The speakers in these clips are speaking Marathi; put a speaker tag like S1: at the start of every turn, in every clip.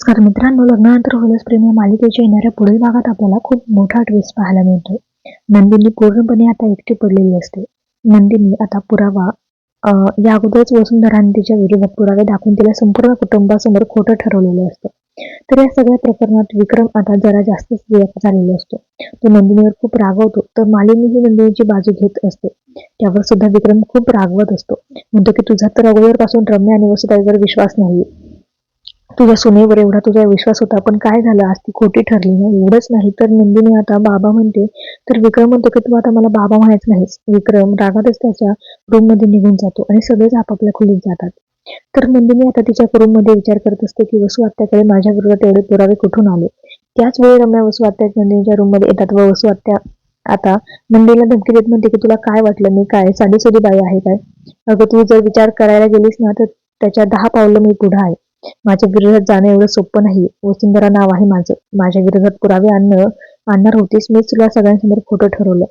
S1: नमस्कार मित्रांनो लग्नानंतर होलस प्रेमी मालिकेच्या येणाऱ्या पुढील भागात आपल्याला खूप मोठा ट्विस्ट पाहायला मिळतोय. नंदिनी पूर्णपणे आता एकटी पडलेली असते. नंदिनी आता पुरावा या अगोदरच वसुंधराने तिच्या विरोधात पुरावे दाखवून तिला संपूर्ण कुटुंबासमोर खोटं ठरवलेलं असतं. तर या सगळ्या प्रकरणात विक्रम आता जरा जास्तच व्यक्त झालेला असतो. तो नंदिनीवर खूप रागवतो तर मालिनी ही नंदिनीची बाजू घेत असते. त्यावर सुद्धा विक्रम खूप रागवत असतो. म्हणतो की तुझा तर अगोदरपासून रम्या आणि वसुधाईवर विश्वास नाही तुझ्या सुनेवर एवढा तुझा विश्वास होता पण काय झालं? आज ती खोटी ठरली ना एवढंच नाही तर नंदिनी आता बाबा म्हणते तर विक्रम म्हणतो की तू आता मला बाबा म्हणायचं नाहीस. विक्रम रागातच त्याच्या रूममध्ये निघून जातो आणि सगळेच आपापल्या खोलीत जातात. तर नंदिनी आता तिच्या रूममध्ये विचार करत असते की वसू आत्याकडे माझ्या विरोधात एवढे पुरावे कुठून आले? त्याच वेळी रम्या वसू आत्या नंदिनीच्या रूममध्ये येतात व वसू आत्या आता नंदिनीला धमकी देत म्हणते की तुला काय वाटलं? मी काय? साधी सुधी बाई आहे काय? अगं तू जर विचार करायला गेलीस ना तर त्याच्या दहा पावलं मी पुढे आहे. माझ्या विरोधात जाणं एवढं सोपं नाही वसुंधरा नाव आहे माझं. माझ्या विरोधात पुरावे आणणं आणणार होतीस मीच तुला सगळ्यांसमोर खोटं ठरवलं.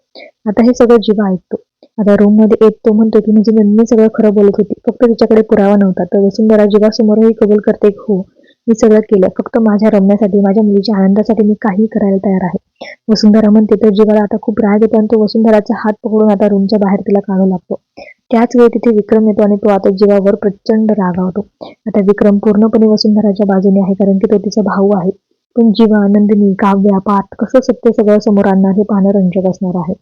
S1: आता हे सगळं जीवा ऐकतो. आता रूममध्ये येत तो म्हणतो की म्हणजे नंदिनी सगळं खरं बोलत होती. फक्त तिच्याकडे पुरावा नव्हता. तर वसुंधरा जीवासमोरही कबूल करते हो मी सगळं केलं. फक्त माझ्या रमण्यासाठी माझ्या मुलीच्या आनंदासाठी मी काही करायला तयार आहे. वसुंधरा म्हणते तर जीवाला आता खूप राग येतो आणि तो वसुंधराचा हात पकडून आता रूमच्या बाहेर तिला काढू लागतो. त्याच वेळी तिथे विक्रम येतो आणि तो आता जीवावर प्रचंड रागावतो आता विक्रम पूर्णपणे वसुंधराच्या बाजूने आहे कारण की तो तिचा भाऊ आहे. पण जीवा नंदिनी काव्या पात कसं सत्य सगळं समोर आणणार हे पाहणं रंजक असणार आहे.